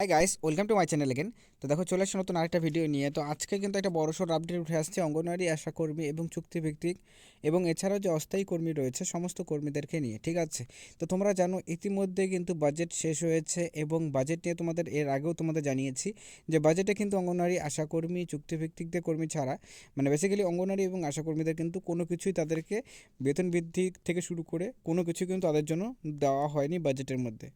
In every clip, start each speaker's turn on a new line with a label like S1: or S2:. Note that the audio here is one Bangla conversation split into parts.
S1: Hi guys welcome to my channel again তো দেখো, চলে আসছে নতুন আরেকটা ভিডিও নিয়ে। তো আজকে কিন্তু একটা বড়সড় আপডেট উঠে আসছে অঙ্গনওয়াড়ি আশাকর্মী এবং চুক্তিভিত্তিক এবং এছাড়াও যে অস্থায়ী কর্মী রয়েছে, সমস্ত কর্মীদেরকে নিয়ে, ঠিক আছে? তো তোমরা জানো, ইতিমধ্যে কিন্তু বাজেট শেষ হয়েছে এবং বাজেট নিয়ে তোমাদের, এর আগেও তোমাদের জানিয়েছি যে বাজেটে কিন্তু অঙ্গনওয়াড়ি আশাকর্মী চুক্তিভিত্তিকদের কর্মী ছাড়া মানে বেসিক্যালি অঙ্গনওয়াড়ি এবং আশাকর্মীদের কিন্তু কোনো কিছুই তাদেরকে বেতন বৃদ্ধি থেকে শুরু করে কোনো কিছু কিন্তু তাদের জন্য দেওয়া হয়নি বাজেটের মধ্যে।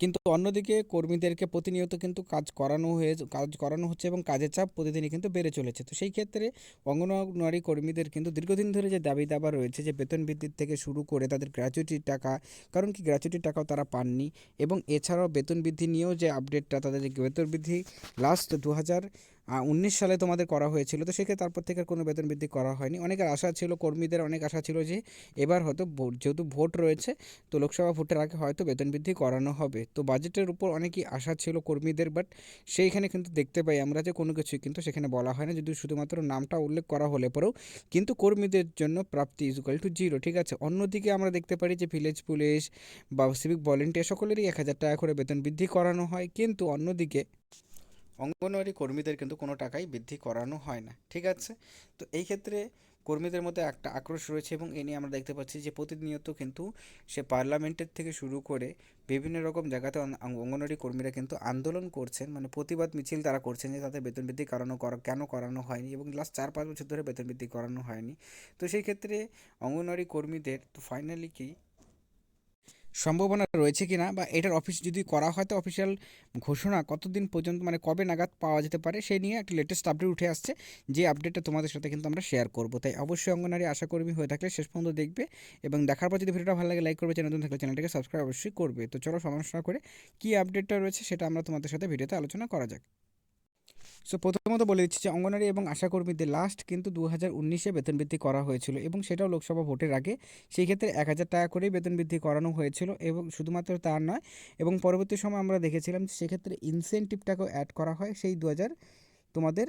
S1: কিন্তু অন্যদিকে কর্মীদেরকে প্রতিনিয়ত কিন্তু কাজ করানো হয়ে, কাজ করানো হচ্ছে এবং কাজের চাপ প্রতিদিনই কিন্তু বেড়ে চলেছে। তো সেই ক্ষেত্রে অঙ্গনওয়াড়ি কর্মীদের কিন্তু দীর্ঘদিন ধরে যে দাবি দাবা রয়েছে যে বেতন বৃদ্ধির থেকে শুরু করে তাদের গ্র্যাচুইটির টাকা, কারণ কি গ্র্যাচুইটির টাকাও তারা পাননি এবং এছাড়াও বেতন বৃদ্ধি নিয়েও যে আপডেটটা তাদের বেতন বৃদ্ধি, লাস্ট দু হাজার উনিশ সালে তোমাদের করা হয়েছিল, তো সেক্ষেত্রে তারপর থেকে আর কোনো বেতন বৃদ্ধি করা হয়নি। অনেকের আশা ছিল, কর্মীদের অনেক আশা ছিল যে এবার হয়তো ভোট, যেহেতু ভোট রয়েছে, তো লোকসভা ভোটের আগে হয়তো বেতন বৃদ্ধি করানো হবে। তো বাজেটের উপর অনেকই আশা ছিল কর্মীদের বাট সেইখানে কিন্তু দেখতে পাই আমরা যে কোনো কিছুই কিন্তু সেখানে বলা হয় না যদি শুধুমাত্র নামটা উল্লেখ করা হলে পরেও কিন্তু কর্মীদের জন্য প্রাপ্তি ইজুকাল টু জিরো ঠিক আছে? অন্যদিকে আমরা দেখতে পারি যে ভিলেজ পুলিশ বা সিভিক ভলেন্টিয়ার সকলেরই এক হাজার টাকা করে বেতন বৃদ্ধি করানো হয়, কিন্তু অন্যদিকে অঙ্গনওয়াড়ি কর্মীদের কিন্তু কোনো টাকাই বৃদ্ধি করানো হয় না, ঠিক আছে? তো এই ক্ষেত্রে কর্মীদের মধ্যে একটা আক্রোশ রয়েছে এবং এ নিয়ে আমরা দেখতে পাচ্ছি যে প্রতিনিয়ত কিন্তু সে পার্লামেন্টের থেকে শুরু করে বিভিন্ন রকম জায়গাতে অঙ্গনওয়াড়ি কর্মীরা কিন্তু আন্দোলন করছেন মানে প্রতিবাদ মিছিল তারা করছেন যে তাদের বেতন বৃদ্ধি করানো কেন করানো হয়নি এবং লাস্ট চার পাঁচ বছর ধরে বেতন বৃদ্ধি করানো হয়নি। তো সেই ক্ষেত্রে অঙ্গনওয়াড়ি কর্মীদের তো ফাইনালি কি সম্ভাবনা রয়েছে কি না বা এটার অফিস যদি করা হয় তো অফিসিয়াল ঘোষণা কতদিন পর্যন্ত মানে কবে নাগাদ পাওয়া যেতে পারে সেই নিয়ে একটা লেটেস্ট আপডেট উঠে আসছে, যে আপডেটটা তোমাদের সাথে কিন্তু আমরা শেয়ার করব। তাই অবশ্যই অঙ্গনারী আশাকর্মী হয়ে থাকলে শেষ পর্যন্ত দেখবে এবং দেখার পর যদি ভিডিওটা ভালো লাগে লাইক করবে, চ্যানেল থাকলে চ্যানেলটাকে সাবস্ক্রাইব অবশ্যই করবে। তো চলো সমস্যা করে কী আপডেটটা রয়েছে সেটা আমরা তোমাদের সাথে ভিডিওতে আলোচনা করা যাক। সো প্রথমত বলে দিচ্ছি যে অঙ্গনারী এবং আশাকর্মীদের লাস্ট কিন্তু দু হাজার উনিশে বেতন বৃদ্ধি করা হয়েছিল এবং সেটাও লোকসভা ভোটের আগে। সেই ক্ষেত্রে এক হাজার টাকা করেই বেতন বৃদ্ধি করানো হয়েছিল এবং শুধুমাত্র তার নয় এবং পরবর্তী সময় আমরা দেখেছিলাম সেক্ষেত্রে ইনসেন্টিভটাকেও অ্যাড করা হয়। সেই দু হাজার তোমাদের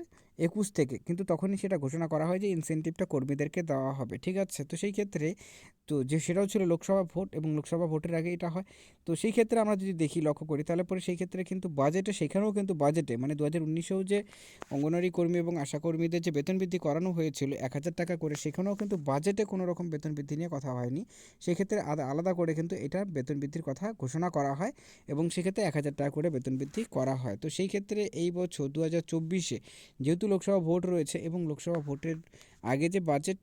S1: একুশ থেকে। কিন্তু তখনই সেটা ঘোষণা করা হয় যে ইনসেন্টিভটা কর্মীদেরকে দেওয়া হবে, ঠিক আছে? তো সেই ক্ষেত্রে তো যে সেটাও ছিল লোকসভা ভোট এবং লোকসভা ভোটের আগে এটা হয়। তো সেই ক্ষেত্রে আমরা যদি দেখি, লক্ষ্য করি, তাহলে পরে সেই ক্ষেত্রে কিন্তু বাজেটে সেখানেও কিন্তু বাজেটে মানে দু হাজার উনিশেও যে অঙ্গনওয়াড়ি কর্মী এবং আশাকর্মীদের যে বেতন বৃদ্ধি করানো হয়েছিল এক হাজার টাকা করে, সেখানেও কিন্তু বাজেটে কোনো রকম বেতন বৃদ্ধি নিয়ে কথা হয়নি। সেক্ষেত্রে আলাদা করে কিন্তু এটা বেতন বৃদ্ধির কথা ঘোষণা করা হয় এবং সেক্ষেত্রে এক হাজার টাকা করে বেতন বৃদ্ধি করা হয়। তো সেই ক্ষেত্রে এই বছর দু হাজার চব্বিশে যেহেতু লোকসভা ভোট রয়েছে এবং লোকসভা ভোটের আগে যে বাজেট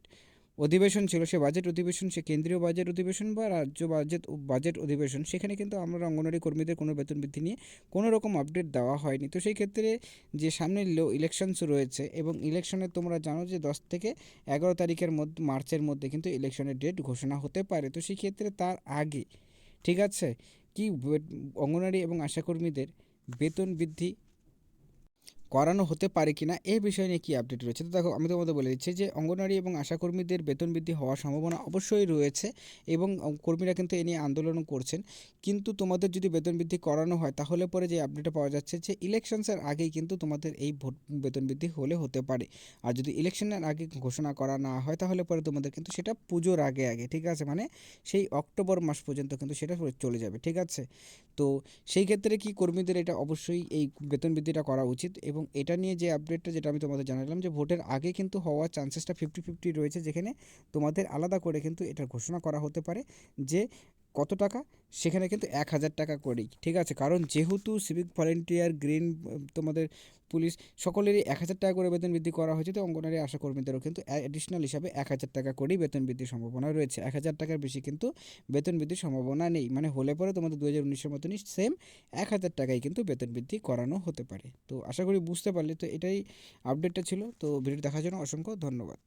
S1: অধিবেশন ছিল, সে বাজেট অধিবেশন, সে কেন্দ্রীয় বাজেট অধিবেশন বা রাজ্য বাজেট বাজেট অধিবেশন, সেখানে কিন্তু আমরা অঙ্গনওয়াড়ি কর্মীদের কোনো বেতন বৃদ্ধি নিয়ে কোনো রকম আপডেট দেওয়া হয়নি। তো সেই ক্ষেত্রে যে সামনে ইলেকশনস রয়েছে এবং ইলেকশনে তোমরা জানো যে দশ থেকে এগারো তারিখের মধ্যে, মার্চের মধ্যে কিন্তু ইলেকশনের ডেট ঘোষণা হতে পারে। তো সেই ক্ষেত্রে তার আগে, ঠিক আছে? কি অঙ্গনওয়াড়ি এবং আশাকর্মীদের বেতন বৃদ্ধি করানো হতে পারে কি না এই বিষয় নিয়ে কী আপডেট রয়েছে? তো দেখো, আমি তোমাদের বলে দিচ্ছি যে অঙ্গনওয়াড়ি এবং আশাকর্মীদের বেতন বৃদ্ধি হওয়ার সম্ভাবনা অবশ্যই রয়েছে এবং কর্মীরা কিন্তু এ নিয়ে আন্দোলনও করছেন। কিন্তু তোমাদের যদি বেতন বৃদ্ধি করানো হয়, তাহলে পরে যে আপডেটটা পাওয়া যাচ্ছে যে ইলেকশনসের আগেই কিন্তু তোমাদের এই ভোট বেতন বৃদ্ধি হলে হতে পারে। আর যদি ইলেকশনের আগে ঘোষণা করা না হয়, তাহলে পরে তোমাদের কিন্তু সেটা পুজোর আগে আগে, ঠিক আছে? মানে সেই অক্টোবর মাস পর্যন্ত কিন্তু সেটা চলে যাবে, ঠিক আছে? তো সেই ক্ষেত্রে কি কর্মীদের এটা অবশ্যই এই বেতন বৃদ্ধিটা করা উচিত এবং এবং এটা নিয়ে যে আপডেটটা যেটা আমি তোমাদের জানালাম যে ভোটের আগে কিন্তু হওয়ার চান্সেসটা ফিফটি ফিফটি রয়েছে যেখানে তোমাদের আলাদা করে কিন্তু এটা ঘোষণা করা হতে পারে যে কত টাকা? সেখানে কিন্তু এক হাজার টাকা করেই। ঠিক আছে? কারণ যেহেতু সিভিক ভলেন্টিয়ার গ্রিন তোমাদের পুলিশ সকলেরই এক হাজার টাকা করে বেতন বৃদ্ধি করা হয়েছে, তো অঙ্গনারী আশাকর্মীদেরও কিন্তু অ্যাডিশনাল হিসাবে এক হাজার টাকা করেই বেতন বৃদ্ধির সম্ভাবনা রয়েছে। এক হাজার টাকার বেশি কিন্তু বেতন বৃদ্ধির সম্ভাবনা নেই। মানে হলে পরে তোমাদের দু হাজার উনিশের মতনই সেম এক হাজার টাকায় কিন্তু বেতন বৃদ্ধি করানো হতে পারে। তো আশা করি বুঝতে পারলে, তো এটাই আপডেটটা ছিল। তো ভিডিও দেখার জন্য অসংখ্য ধন্যবাদ।